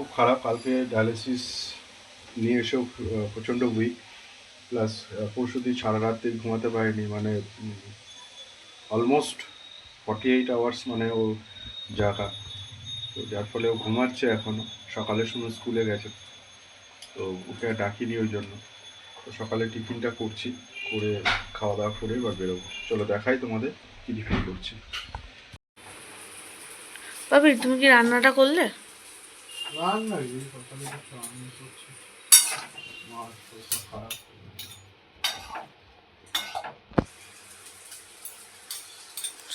খুব খারাপ, কালকে ডায়ালিসিস নিয়ে এসেও প্রচণ্ড উইক প্লাস পরশু দিন সারা রাতে ঘুমাতে পারিনি মানে অলমোস্ট ফর্টি এইট আওয়ার্স মানে ও জাগা। তো যার ফলে ও ঘুমাচ্ছে এখনও সকালে শুনে স্কুলে গেছে। তো ওকে ডাকিনি ওই জন্য। তো সকালে টিফিনটা করছি, করে খাওয়া দাওয়া করে এবার বেরোবো। চলো দেখাই তোমাদের কী টিফিন করছি। বাবি তুমি কি রান্নাটা করলে? রান্না এই সকালে রান্না করছি মাছ শরীরটা খারাপ।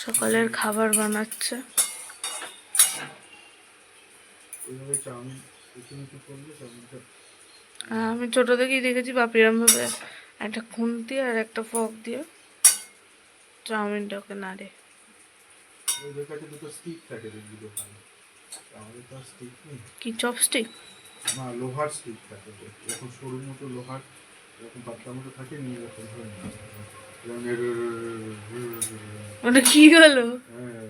সকালের খাবার বানাচ্ছে। কিছু কিছু আর আমি ছোট থেকেই দেখেছি বাপি এরম ভাবে একটা খুন্তি আর একটা ফক দিয়ে চাউমিনটাকে নাড়ে। ওদের কাছে দুটো স্টিক থাকে দেখবি দোকানে। কি চপস্টিক না লোহার স্টিক থাকে এরকম সরু মতো লোহার এরকম পাতলা মতো থাকে নিয়ে এরকম ধরে ওটা কি হলো হ্যাঁ,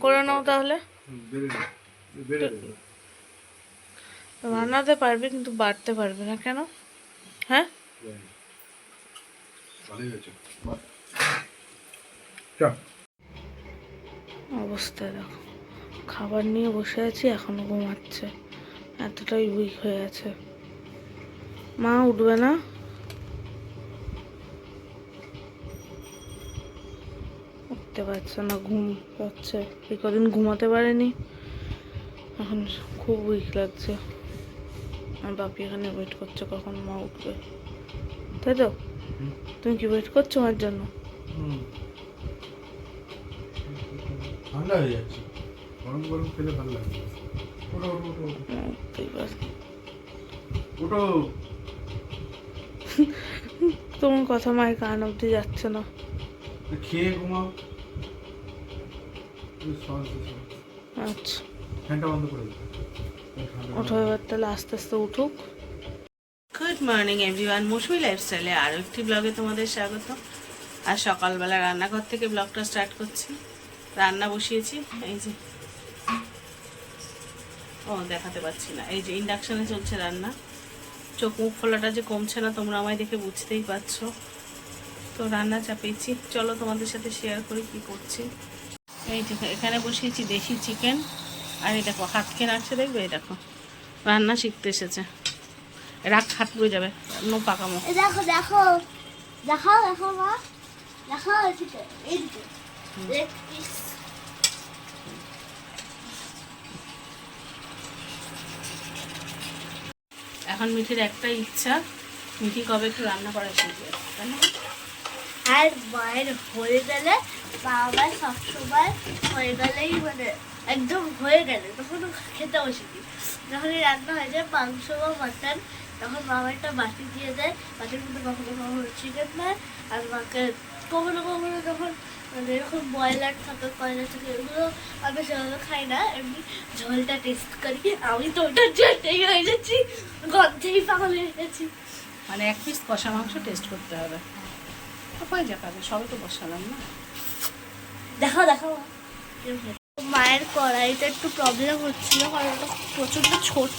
করে নাও তাহলে। বানাতে পারবে কিন্তু বাড়তে পারবে না কেন হ্যাঁ। ভালোই হয়েছে। অবস্থা দেখো। খাবার নিয়ে বসে আছি এখনও ঘুমাচ্ছে। এতটাই উইক হয়ে আছে। মা উঠবে না? উঠতে পারছে না ঘুম পাচ্ছে। এই কদিন ঘুমাতে পারেনি। এখন খুব উইক লাগছে। আর বাপি এখানে ওয়েট করছে কখন মা উঠবে। তাই তো। তুমি কি ওয়েট করছ আমার জন্য? ঠান্ডা হয়ে যাচ্ছে। গরম গরম খেলে ভালো লাগবে ওটো ওটো ওটো ওটো। মা উঠতেই পারে ওটো তোমার কথা মায়ের কান অব্দি যাচ্ছে না। খেয়ে ঘুমাও। আচ্ছা। ফ্যানটা বন্ধ করে ওঠো এবার তাহলে আস্তে আস্তে উঠুক। গুড মর্নিং এভরিওয়ান, মুসুই লাইফস্টাইলে আরও একটি ব্লগে তোমাদের স্বাগত। আর সকালবেলা রান্নাঘর থেকে ব্লগটা স্টার্ট করছি। রান্না বসিয়েছি, এই যে। ও, দেখাতে পাচ্ছি না। এই যে ইন্ডাকশানে চলছে রান্না। চোখ মুখ ফোলাটা যে কমছে না, তোমরা আমায় দেখে বুঝতেই পারছ। তো রান্না চাপিয়েছি। চলো তোমাদের সাথে শেয়ার করি কি করছি। এই এখানে বসিয়েছি দেশি চিকেন আর এই দেখো, হাত খেয়ে নাড়ছে দেখবে? এই দেখো, রান্না শিখতে এসেছে। রাখ হাত পুড়ে যাবে। নো পাকামো। দেখো দেখো। দেখো দেখো মা। দেখো এখন মিঠির একটা ইচ্ছা মিঠি কবে একটু রান্না করা শিখবে আর মায়ের হয়ে গেলে বাবা সবসময় হয়ে গেলেই মানে একদম হয়ে গেলে তখন ও খেতে বসে দিই যখন রান্না হয়ে যায় মাংস বা মাটন তখন বাবা একটা বাটি দিয়ে দেয়। বাটির মধ্যে কখনো কখনো চিকেন দেয় আর মাকে কখনো কখনো যখন মানে এরকম ব্রয়লার থাকে কয়লার থাকে এগুলো আমি সেভাবে খাই না। এমনি ঝোলটা টেস্ট করি। আমি তো ওটার জন্যই হয়ে যাচ্ছি গন্ধেই পাগল হয়ে গেছি। মানে এক পিস কষা মাংস টেস্ট করতে হবে। হয়ে যাবে সবে তো বসালাম না। দেখো দেখো মায়ের কড়াইতে একটু প্রবলেম হচ্ছিল কারণ ওটা প্রচণ্ড ছোট।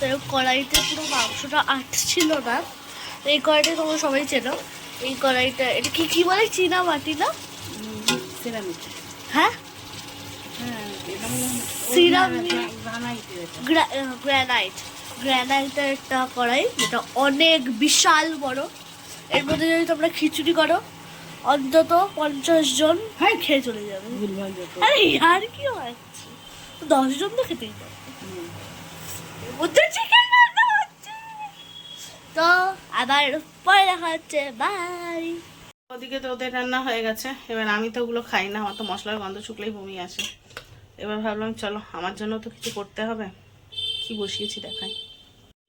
তো কড়াইতে পুরো মাংসটা আটছিল না। এই কড়াইটা তোমরা সবাই চেনো। এই কড়াইটা এটা কি কি বলে? চীনা মাটি না? সিরামিক হ্যাঁ এটা। গ্রানাইট। গ্রানাইটের একটা কড়াই যেটা অনেক বিশাল বড়। এর মধ্যে যদি তোমরা খিচুড়ি করো অন্তত পঞ্চাশ জন হ্যাঁ খেয়ে চলে যাবে। আরে আর কি হচ্ছে দশ জন তো খেতেই পারবে ওদের চিকেন রান্না হচ্ছে। তো আবার পরে দেখা হচ্ছে বাই ওদিকে তো ওদের রান্না হয়ে গেছে, এবার আমি তো ওগুলো খাই না, আমার তো মশলার গন্ধ শুকলেই বমি আসে। এবার ভাবলাম, চলো, আমার জন্য তো কিছু করতে হবে। কি বসিয়েছি দেখাই।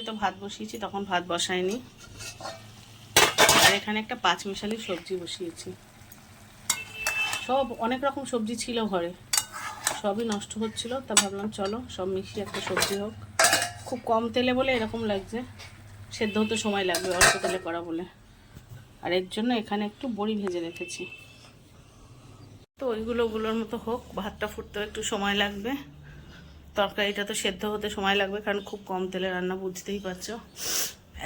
তো ভাত বসিয়েছি, তখন ভাত বসাইনি আর এখানে একটা পাঁচ মিশালি সবজি বসিয়েছি। সব, অনেক রকম সবজি ছিল ঘরে। সবই নষ্ট হচ্ছিল, তা ভাবলাম, চলো, সব মিশিয়ে একটা সবজি হোক। খুব কম তেলে বলে এরকম লাগছে। সেদ্ধ হতে সময় লাগবে, অল্প তেলে করা বলে। আর এর জন্য এখানে একটু বড়ি ভেজে রেখেছি। তো ওইগুলো ওগুলোর মতো হোক, ভাতটা ফুটতেও একটু সময় লাগবে। তরকারিটা তো সেদ্ধ হতে সময় লাগবে, কারণ খুব কম তেলে রান্না বুঝতেই পারছ।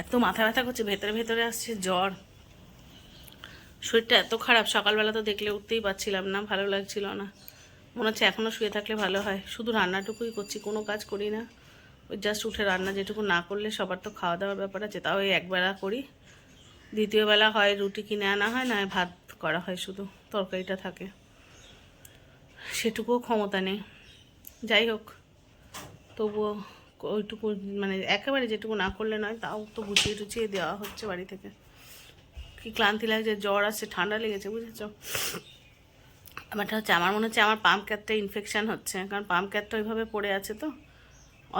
এত মাথা ব্যথা করছে, ভেতরে ভেতরে আসছে জ্বর। শরীরটা এত খারাপ, সকালবেলা তো দেখলে উঠতেই পারছিলাম না, ভালো লাগছিল না। মনে হচ্ছে এখনও শুয়ে থাকলে ভালো হয়। শুধু রান্নাটুকুই করছি, কোনো কাজ করি না। ওই জাস্ট উঠে রান্না যেটুকু না করলে সবার তো খাওয়া দাওয়ার ব্যাপার আছে, তাও এই একবেলা করি। দ্বিতীয় বেলা হয় রুটি কিনে আনা হয়, না ভাত করা হয় শুধু, তরকারিটা থাকে। সেটুকুও ক্ষমতা নেই। যাই হোক, তবুও ওইটুকু মানে একেবারে যেটুকু না করলে নয়, তাও তো গুছিয়ে টুচিয়ে দেওয়া হচ্ছে বাড়ি থেকে। কি ক্লান্তি লাগছে, জ্বর আসছে, ঠান্ডা লেগেছে, বুঝেছ? ব্যাপারটা হচ্ছে, আমার মনে হচ্ছে আমার পাম্প ক্যাটটা ইনফেকশান হচ্ছে, কারণ পাম্প ক্যাটটা ওইভাবে পড়ে আছে তো।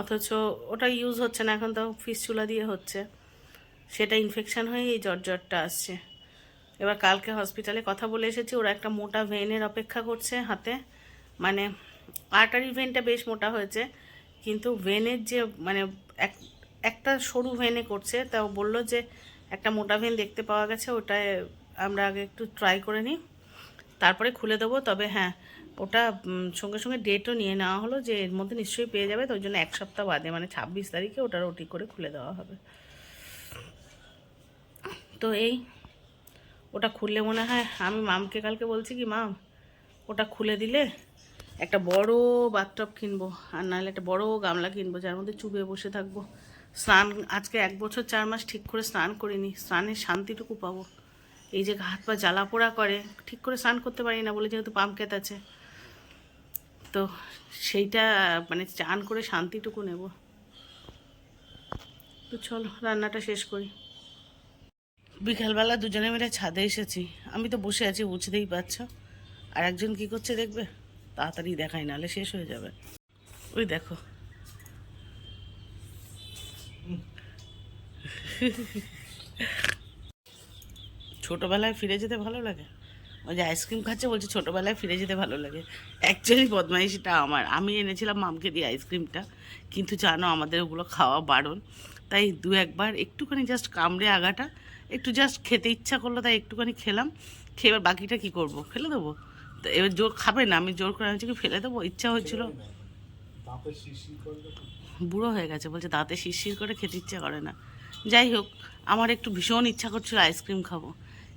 অথচ ওটা ইউজ হচ্ছে না, এখন তো ফিস চুলা দিয়ে হচ্ছে। সেটা ইনফেকশান হয়ে এই জ্বর জ্বরটা আসছে। এবার কালকে হসপিটালে কথা বলে এসেছি, ওরা একটা মোটা ভেনের অপেক্ষা করছে হাতে। মানে আর্টারি ভেনটা বেশ মোটা হয়েছে, কিন্তু ভেনের যে মানে এক, একটা সরু ভেনে করছে তা ও বলল যে একটা মোটা ভেন দেখতে পাওয়া গেছে, ওটায় আমরা আগে একটু ট্রাই করে নিই। তারপরে খুলে দেবো, তবে হ্যাঁ ওটা সঙ্গে সঙ্গে ডেটও নিয়ে নেওয়া হলো যে এর মধ্যে নিশ্চয়ই পেয়ে যাবে তো ওই জন্য এক সপ্তাহ বাদে মানে ছাব্বিশ তারিখে ওটার ওটি করে খুলে দেওয়া হবে। তো এই, ওটা খুললে মনে হয়, আমি মামকে কালকে বলছি কি মাম ওটা খুলে দিলে একটা বড় বাথটব কিনবো, আর নাহলে একটা বড় গামলা কিনবো, যার মধ্যে চুবে বসে থাকব। স্নান, আজকে এক বছর চার মাস ঠিক করে স্নান করিনি, স্নানের শান্তিটুকু পাবো। এই যে হাত পা জ্বালা পোড়া করে, ঠিক করে স্নান করতে পারি না বলে যেহেতু পাম্পকেত আছে তো সেইটা মানে চান করে শান্তিটুকু নেব। তো চলো, রান্নাটা শেষ করি। বিকালবেলা দুজনে মিলে ছাদে এসেছি। আমি তো বসে আছি, বুঝতেই পারছ। আর একজন কি করছে দেখবে? তাড়াতাড়ি দেখাই, নাহলে শেষ হয়ে যাবে। ওই দেখো। ছোটোবেলায় ফিরে যেতে ভালো লাগে? ওই যে আইসক্রিম খাচ্ছে? বলছে, ছোটোবেলায় ফিরে যেতে ভালো লাগে। অ্যাকচুয়ালি বদমাইশিটা আমার। আমি এনেছিলাম মামকে দিয়ে আইসক্রিমটা। কিন্তু জানো, আমাদের ওগুলো খাওয়া বারণ। তাই দু একবার একটুখানি জাস্ট কামড়ে আগাটা, একটু জাস্ট খেতে ইচ্ছা করল, তাই একটুখানি খেলাম। খেয়ে এবার বাকিটা কী করব? ফেলে দেবো? তো এবার জোর খাবে না? আমি জোর করে আনছি কি ফেলে দেবো? ইচ্ছা হয়েছিল বুড়ো হয়ে গেছে। বলছে, দাঁতে শিরশির করে খেতে ইচ্ছা করে না। যাই হোক, আমার একটু ভীষণ ইচ্ছা করছিল আইসক্রিম খাব।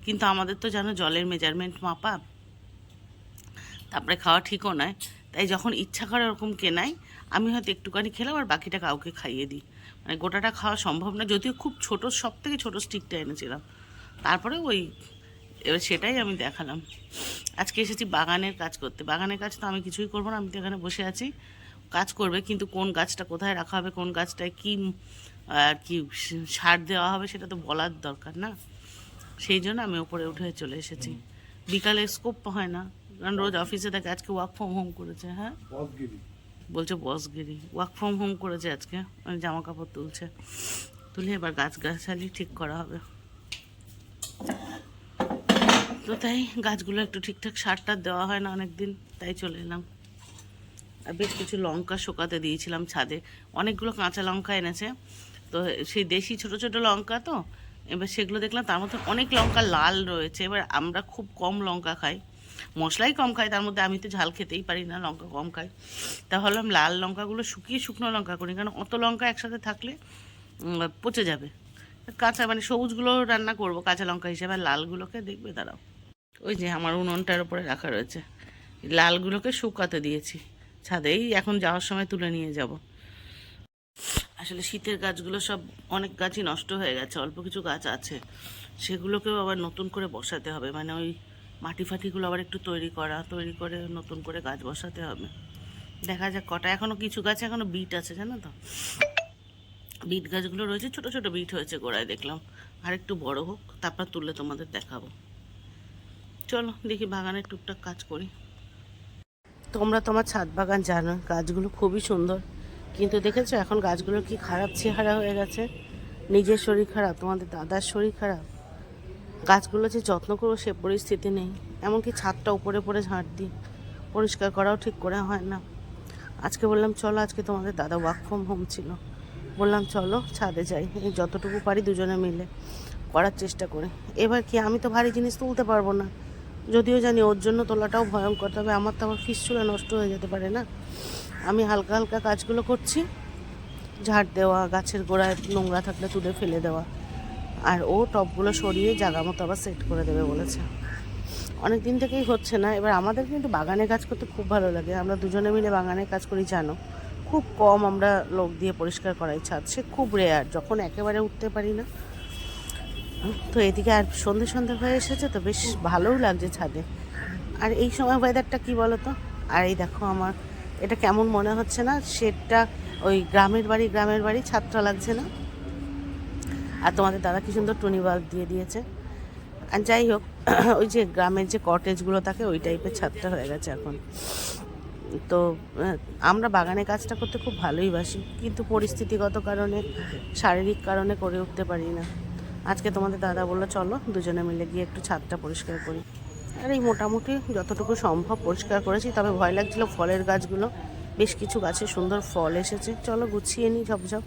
কিন্তু আমাদের তো জানো জলের মেজারমেন্ট মাপা। তারপরে খাওয়া ঠিকও নয়। তাই যখন ইচ্ছা করে ওরকম কেনাই, আমি হয়তো একটুখানি খেলাম আর বাকিটা কাউকে খাইয়ে দিই। মানে গোটাটা খাওয়া সম্ভব না, যদিও খুব ছোট সব থেকে ছোটো স্টিকটা এনেছিলাম। তারপরে ওই, এবার সেটাই আমি দেখালাম। আজকে এসেছি বাগানের কাজ করতে। বাগানের কাজ তো আমি কিছুই করব না, আমি তো এখানে বসে আছি। কাজ করবে, কিন্তু কোন গাছটা কোথায় রাখা হবে, কোন গাছটায় কী আর কি সার দেওয়া হবে, সেটা তো বলার দরকার না। সেই জন্য আমি ওপরে উঠে চলে এসেছি। বিকালে স্কোপ হয় না। কারণ রোজ অফিসে থাকে আজকে ওয়ার্ক ফ্রম হোম করেছে হ্যাঁ? বলছে বসগিরি। ওয়ার্ক ফ্রম হোম করেছে আজকে। জামা কাপড় তুলছে। তুলে এবার গাছ গাছালি ঠিক করা হবে। তো তাই গাছগুলো একটু ঠিকঠাক সার টার দেওয়া হয় না অনেক দিন তাই চলে এলাম। আর বেশ কিছু লঙ্কা শুকাতে দিয়েছিলাম ছাদে। অনেকগুলো কাঁচা লঙ্কা এনেছে। তো সেই দেশি ছোট ছোট লঙ্কা তো এবার সেগুলো দেখলাম, তার মধ্যে অনেক লঙ্কা লাল রয়েছে। এবার আমরা খুব কম লঙ্কা খাই। মশলাই কম খাই, তার মধ্যে আমি তো ঝাল খেতেই পারি না, লঙ্কা কম খাই। তা ভাবলাম লাল লঙ্কাগুলো শুকিয়ে শুকনো লঙ্কা করি, কারণ অত লঙ্কা একসাথে থাকলে পচে যাবে। কাঁচা মানে সবুজগুলো রান্না করব, কাঁচা লঙ্কা হিসেবে লালগুলোকে দেখবে, দাঁড়াও। ওই যে আমার উনুনটার উপরে রাখা রয়েছে। লালগুলোকে শুকাতে দিয়েছি। ছাদেই এখন যাওয়ার সময় তুলে নিয়ে যাব। আসলে শীতের গাছগুলো সব অনেক গাছই নষ্ট হয়ে গেছে, অল্প কিছু গাছ আছে। সেগুলোকেও আবার নতুন করে বসাতে হবে মানে ওই মাটি ফাটিগুলো আবার একটু তৈরি করা, তৈরি করে নতুন করে গাছ বসাতে হবে। দেখা যাক কটা এখনও কিছু গাছে এখনও বিট আছে, জানো তো? বিট গাছগুলো রয়েছে, ছোট ছোট বিট হয়েছে গোড়ায় দেখলাম। আর একটু বড় হোক, তারপর তুললে তোমাদের দেখাবো। চলো, দেখি বাগানের টুকটাক কাজ করি। তোমরা তোমার ছাদ বাগান জানো গাছগুলো খুবই সুন্দর। কিন্তু দেখেছ এখন গাছগুলোর কি খারাপ চেহারা হয়ে গেছে? নিজের শরীর খারাপ, তোমাদের দাদার শরীর খারাপ? গাছগুলো যে যত্ন করব সে পরিস্থিতি নেই। এমনকি ছাদটা উপরে পরে ঝাঁট দিই। পরিষ্কার করাও ঠিক করে হয় না। আজকে বললাম, চলো, আজকে তোমাদের দাদা ওয়ার্ক ফ্রম হোম ছিল। বললাম, চলো, ছাদে যাই। এই যতটুকু পারি দুজনে মিলে করার চেষ্টা করি। এবার কি আমি তো ভারী জিনিস তুলতে পারব না। যদিও জানি ওর জন্য তোলাটাও ভয়ঙ্কর, তবে আমার তো আবার ফিসচুলা নষ্ট হয়ে যেতে পারে না। আমি হালকা হালকা কাজগুলো করছি। ঝাড় দেওয়া, গাছের গোড়ায় নোংরা থাকলে তুলে ফেলে দেওয়া। আর ও টবগুলো সরিয়ে জায়গা মতো আবার সেট করে দেবে বলেছে। অনেক দিন থেকেই হচ্ছে না। এবার আমাদের কিন্তু বাগানে কাজ করতে খুব ভালো লাগে। আমরা দুজনে মিলে বাগানে কাজ করি, জানো। খুব কম আমরা লোক দিয়ে পরিষ্কার করাই ছাদ। সে খুব রেয়ার যখন একেবারে উঠতে পারি না। তো এদিকে আর সন্ধে সন্ধে হয়ে এসেছে, তো বেশ ভালোও লাগছে ছাদে। আর এই সময় ওয়েদারটা কি বলো তো আর এই দেখো আমার এটা কেমন মনে হচ্ছে না? শেডটা ওই গ্রামের বাড়ি গ্রামের বাড়ি ছাদটা লাগছে না? আর তোমাদের দাদা কি সুন্দর টুনি বাল্ব দিয়ে দিয়েছে। আর যাই হোক, ওই যে গ্রামের যে কটেজগুলো থাকে, ওই টাইপের ছাদটা হয়ে গেছে এখন। তো আমরা বাগানে কাজটা করতে খুব ভালোই বাসি, কিন্তু পরিস্থিতিগত কারণে, শারীরিক কারণে করে উঠতে পারি না। আজকে তোমাদের দাদা বলল, চলো দুজনে মিলে গিয়ে একটু ছাদটা পরিষ্কার করি। আর এই মোটামুটি যতটুকু সম্ভব পরিষ্কার করেছি, তবে ভয় লাগছিল ফলের গাছগুলো। বেশ কিছু গাছে সুন্দর ফল এসেছে। চলো গুছিয়ে নিই ঝপঝপ।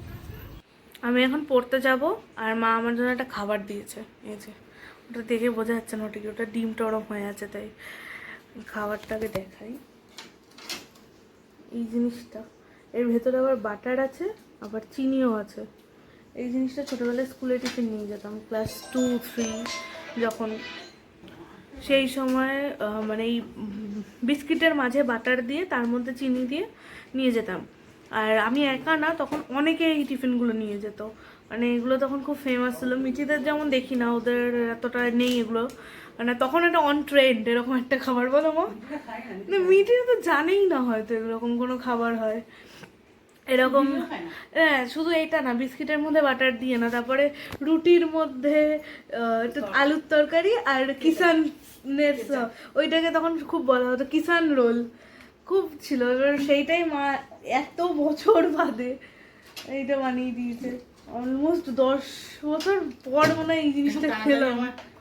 আমি এখন পড়তে যাব, আর মা আমার জন্য একটা খাবার দিয়েছে। এই যে, ওটা দেখে বোঝা যাচ্ছে না ওটা কি, ওটা ডিম টরম হয়ে আছে, তাই খাবারটাকে দেখাই। এই জিনিসটা, এর ভেতরে আবার বাটার আছে, আবার চিনিও আছে। এই জিনিসটা ছোটোবেলায় স্কুলে টিফিন নিয়ে যেতাম। ক্লাস টু, থ্রি, যখন সেই সময় মানে এই বিস্কিটের মাঝে বাটার দিয়ে, তার মধ্যে চিনি দিয়ে নিয়ে যেতাম। আর আমি একা না, তখন অনেকে এই টিফিনগুলো নিয়ে যেত। মানে এগুলো তখন খুব ফেমাস ছিল। মিচিদের যেমন দেখি না, ওদের এতটা নেই এগুলো। মানে তখন এটা অন ট্রেন্ড এরকম একটা খাবার। বলো মা। মিঠিরা তো জানেই না হয়তো এরকম কোনো খাবার হয়। এরকম হ্যাঁ শুধু এইটা না বিস্কিটের মধ্যে বাটার দিয়ে না তারপরে রুটির মধ্যে আলুর তরকারি আর কিষানের ওইটাকে তখন খুব বলা হতো কিষান রোল। খুব ছিল এবার সেইটাই মা এত বছর বাদে এইটা বানিয়ে দিয়েছে। অলমোস্ট দশ বছর পর মনে হয় এই জিনিসটা খেলাম।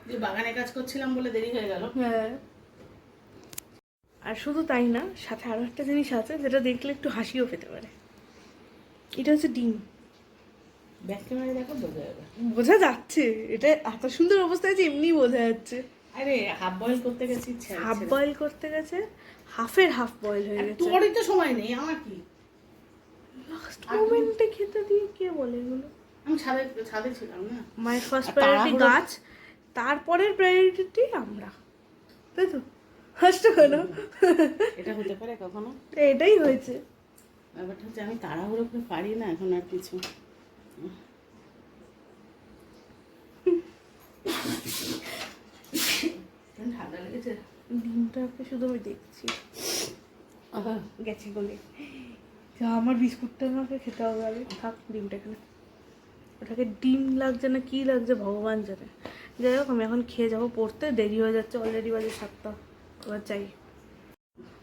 যে বাগানে কাজ করছিলাম বলে দেরি হয়ে গেল। হ্যাঁ। আর শুধু তাই না সাথে আরও একটা জিনিস আছে যেটা দেখলে একটু হাসিও পেতে পারে। এটা হচ্ছে ডিম। ব্যাক ক্যামেরা দেখো বোঝা যাবে। বোঝা যাচ্ছে। এটা এত সুন্দর অবস্থায় যে এমনি বোঝা যাচ্ছে। আরে হাফ বয়েল করতে গেছি হাফ বয়েল করতে গেছে হাফের হাফ বয়েল হয়ে গেছে। তোরই তো সময় নেই আমার কি? লাস্ট মোমেন্টে খেতে দিয়ে কে বলে এগুলো? আমি ছাদে ছাদে ছিলাম না। মায়ের ফার্স্ট প্রায়োরিটি গাছ তারপরের প্রায়োরিটি আমরা। তাই তো? হাসতে কেন এটা হতে পারে কখনো? এটাই হয়েছে। ব্যাপারটা হচ্ছে আমি তাড়াহুড়ো করে পারি না এখন আর কিছু। ঠান্ডা লেগেছে? ডিমটাকে শুধু আমি দেখছি। গেছে বলে। যা আমার বিস্কুটটা আমাকে খেতে হবে আগে। থাক ডিমটা এখানে ওটাকে ডিম লাগছে না কি লাগছে ভগবান জানে। যাই হোক আমি এখন খেয়ে যাব পড়তে। দেরি হয়ে যাচ্ছে অলরেডি বাজে সাতটা। এবার চাই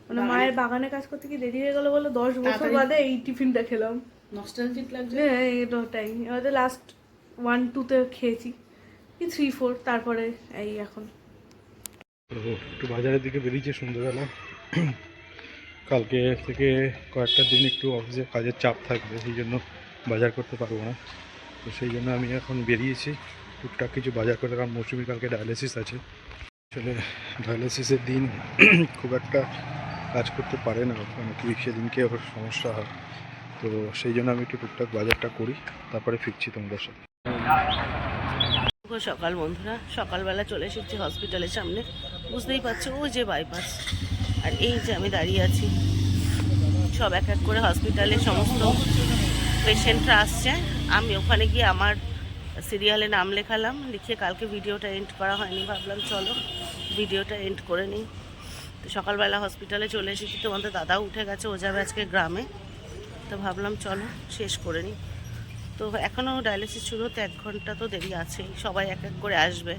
মানে মায়ের বাগানে কাজ করতে কি দেরি হয়ে গেল বলে? দশ বছর বাদে এই টিফিনটা খেলাম। নস্টালজিক লাগছে? হ্যাঁ এটা ওটাই আমাদের লাস্ট ওয়ান টুতে খেয়েছি। কি থ্রি ফোর তারপরে এই এখন। একটু বাজারের দিকে বেরিয়েছে সন্ধ্যাবেলা। কালকে থেকে কয়েকটা দিন একটু অফিসে কাজের চাপ থাকবে সেই জন্য বাজার করতে পারব না। তো সেই জন্য আমি এখন বেরিয়েছি। টুকটাক কিছু বাজার করে কারণ মৌসুমি কালকে ডায়ালিসিস আছে। আসলে ডায়ালিসিসের দিন খুব একটা কাজ করতে পারে না মানে কি সেদিনকে ওর সমস্যা হয়। তো সেই জন্য আমি একটু টুকটাক বাজারটা করি, তারপরে ফিরছি তোমাদের সাথে। সকাল বন্ধুরা, সকালবেলা চলে এসেছি হসপিটালের সামনে। বুঝতেই পারছ, ও যে বাইপাস আর এই যে আমি দাঁড়িয়ে আছি, সব এক এক করে হসপিটালে সমস্ত পেশেন্টরা আসছে। আমি ওখানে গিয়ে আমার সিরিয়ালে নাম লেখালাম, লিখে কালকে ভিডিওটা এন্ড করা হয়নি, ভাবলাম চলো ভিডিওটা এন্ড করে নিই। সকালবেলা হসপিটালে চলে এসেছি তোমাদের দাদাও উঠে গেছে, ও যাবে আজকে গ্রামে। তো ভাবলাম চলো, শেষ করে নিই তো এখনও ডায়ালিসিস শুরু হতে এক ঘণ্টা তো দেরি আছেই সবাই এক এক করে আসবে।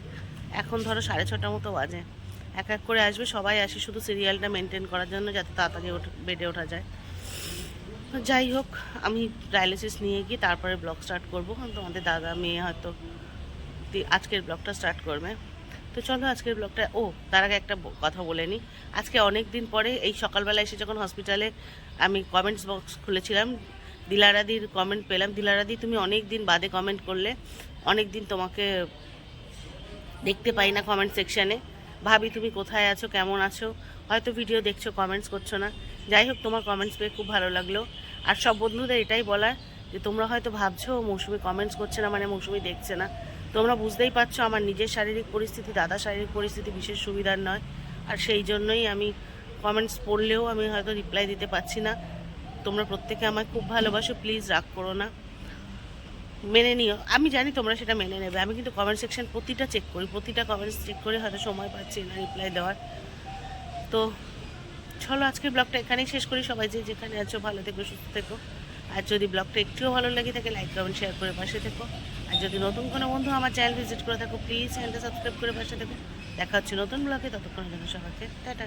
এখন ধরো সাড়ে ছটা মতো বাজে। এক এক করে আসবে, সবাই আসে শুধু সিরিয়ালটা মেনটেন করার জন্য যাতে তাড়াতাড়ি বেডে ওঠা যায়। যাই হোক, আমি ডায়ালিসিস নিয়ে গিয়ে তারপরে ব্লগ স্টার্ট করব। তোমাদের দাদা, মেয়ে হয়তো আজকের ব্লগটা স্টার্ট করবে। তো চলো আজকের ব্লগটা, ও, তার আগে একটা কথা বলে নিই আজকে অনেক দিন পরে এই সকালবেলা এসে যখন হসপিটালে আমি কমেন্টস বক্স খুলেছিলাম, দিলারাদির কমেন্ট পেলাম। দিলারাদি, তুমি অনেক দিন বাদে কমেন্ট করলে, অনেক দিন তোমাকে দেখতে পাই না কমেন্ট সেকশানে ভাবি, তুমি কোথায় আছো? কেমন আছো? হয়তো ভিডিও দেখছ কমেন্টস করছ না। যাই হোক, তোমার কমেন্টস পেয়ে খুব ভালো লাগল। আর সব বন্ধুদের এটাই বলার যে তোমরা হয়তো ভাবছ, মৌসুমি কমেন্টস করছে না মানে মৌসুমি দেখছে না। তোমরা বুঝতেই পারছ, আমার নিজের শারীরিক পরিস্থিতি দাদা শারীরিক পরিস্থিতি বিশেষ সুবিধার নয়। আর সেই জন্যই আমি কমেন্টস পড়লেও আমি হয়তো রিপ্লাই দিতে পারছি না। তোমরা প্রত্যেকে আমায় খুব ভালোবাসো প্লিজ রাগ করো না। মেনে নিও। আমি জানি তোমরা সেটা মেনে নেবে। আমি কিন্তু কমেন্ট সেকশন প্রতিটা চেক করি, প্রতিটা কমেন্টস চেক করে হয়তো সময় পাচ্ছি না রিপ্লাই দেওয়ার। তো চলো, আজকের ব্লগটা এখানেই শেষ করি। সবাই যে যেখানে আছো, ভালো থেকো, সুস্থ থেকো। আর যদি ব্লগটা একটুও ভালো লাগে থাকে লাইক কমেন্ট শেয়ার করে পাশে থেকো। আর যদি নতুন কোনো বন্ধু আমার চ্যানেল ভিজিট করে থাকো প্লিজ চ্যানেলটা সাবস্ক্রাইব করে পাশে দেখো দেখা হচ্ছে নতুন ব্লগে ততক্ষণ জন্য সবাইকে, টাটা।